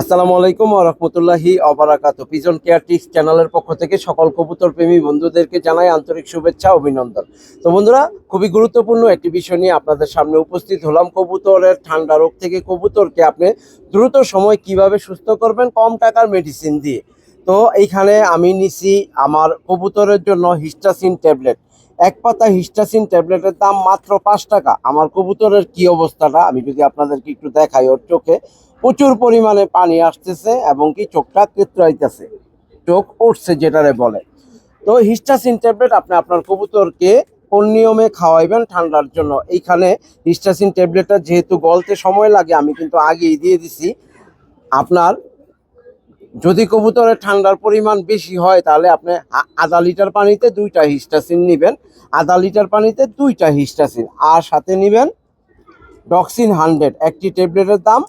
আসসালামু আলাইকুম রহমতুল্লাহি অবরাকাত পিজন কেয়ার টিক্স চ্যানেলের পক্ষ থেকে সকল কবুতর প্রেমী বন্ধুদেরকে জানাই আন্তরিক শুভেচ্ছা, অভিনন্দন। তো বন্ধুরা, খুবই গুরুত্বপূর্ণ একটি বিষয় নিয়ে আপনাদের সামনে উপস্থিত হলাম। কবুতরের ঠান্ডা রোগ থেকে কবুতরকে আপনি দ্রুত সময় কীভাবে সুস্থ করবেন কম টাকার মেডিসিন দিয়ে। তো এইখানে আমি নিছি আমার কবুতরের জন্য হিস্টাসিন ট্যাবলেট এক পাতা হিস্টাসিন ট্যাবলেটের দাম মাত্র পাঁচ টাকা। আমার কবুতরের কি অবস্থাটা আমি যদি আপনাদেরকে একটু দেখাই ওর চোখে, প্রচুর পরিমাণে পানি আসতেছে এবং কি চোখটা কেতরাইতেছে চোখ উঠছে যেটারে বলে। তো হিস্টাসিন ট্যাবলেট আপনি আপনার কবুতরকে কোন নিয়মে খাওয়াইবেন ঠান্ডার জন্য? এইখানে হিস্টাসিন ট্যাবলেটটা যেহেতু গলতে সময় লাগে, আমি কিন্তু আগেই দিয়ে দিছি। আপনার যদি কবুতরের ঠান্ডার পরিমাণ বেশি হয়, তাহলে আপনি আধা লিটার পানিতে দুইটা হিস্টাসিন নেবেন। আধা লিটার পানিতে দুইটা হিস্টাসিন। আর সাথে নেবেন ডক্সিন হান্ড্রেড, একটি ট্যাবলেটের দাম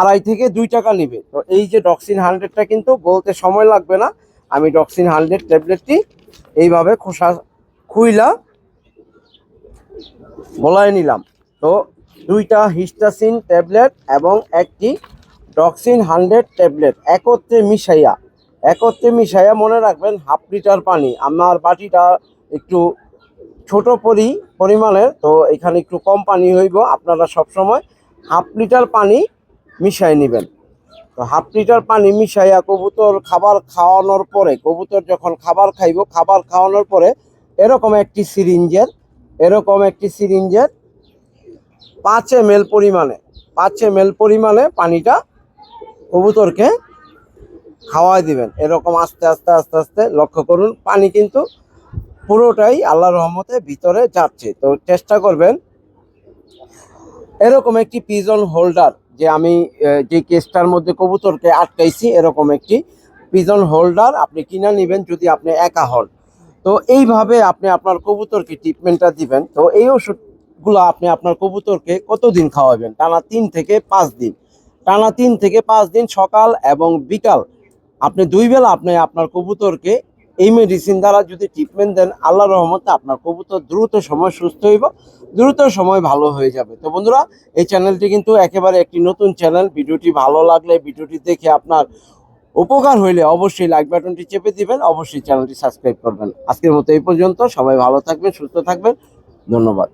আড়াই থেকে দুই টাকা নেবে। তো এই যে ডক্সিন হান্ড্রেডটা কিন্তু বলতে সময় লাগবে না। আমি ডক্সিন হান্ড্রেড ট্যাবলেটটি এইভাবে খোসা খুইলা বলায় নিলাম। তো দুইটা হিস্টাসিন ট্যাবলেট এবং একটি ডক্সিন হান্ড্রেড ট্যাবলেট একত্রে মিশাইয়া একত্রে মিশাইয়া মনে রাখবেন হাফ লিটার পানি। আমার বাটিটা একটু ছোট পরি, পরিমাণের, তো এখানে একটু কম পানি হইব। আপনারা সবসময় হাফ লিটার পানি মিশাই নেবেন। তো হাফ লিটার পানি মিশাইয়া কবুতর খাবার খাওয়ানোর পরে, কবুতর যখন খাবার খাইব, খাবার খাওয়ানোর পরে এরকম একটি সিরিঞ্জের, এরকম একটি সিরিঞ্জের পাঁচ এম পরিমাণে, পাঁচ এম পরিমাণে পানিটা কবুতরকে খাওয়াই দিবেন। এরকম আস্তে আস্তে আস্তে আস্তে লক্ষ্য করুন, পানি কিন্তু পুরোটাই আল্লাহ রহমতে ভিতরে যাচ্ছে। তো চেষ্টা করবেন, এরকম একটি পিজন হোল্ডার, যে আমি যে কেসটার মধ্যে কবুতরকে আটকাইছি, এরকম একটি পিজন হোল্ডার আপনি কিনে নেবেন যদি আপনি একা হন। তো এইভাবে আপনি আপনার কবুতরকে ট্রিটমেন্টটা দিবেন। তো এই ওষুধগুলো আপনি আপনার কবুতরকে কতদিন খাওয়াবেন? টানা তিন থেকে পাঁচ দিন। টানা তিন থেকে পাঁচ দিন সকাল এবং বিকাল। আপনি দুই বেলা আপনি আপনার কবুতরকে এই মেডিসিন দ্বারা যদি ট্রিটমেন্ট দেন আল্লাহ রহমতে আপনার কবুতর দ্রুত সময় সুস্থ হইব, দ্রুত সময় ভালো হয়ে যাবে। তো বন্ধুরা, এই চ্যানেলটি কিন্তু একেবারে একটি নতুন চ্যানেল ভিডিওটি ভালো লাগলে ভিডিওটি দেখে আপনার উপকার হইলে অবশ্যই লাইক বাটনটি চেপে দিবেন, অবশ্যই চ্যানেলটি সাবস্ক্রাইব করবেন। আজকের মতো এই পর্যন্ত। সবাই ভালো থাকবেন, সুস্থ থাকবেন। ধন্যবাদ।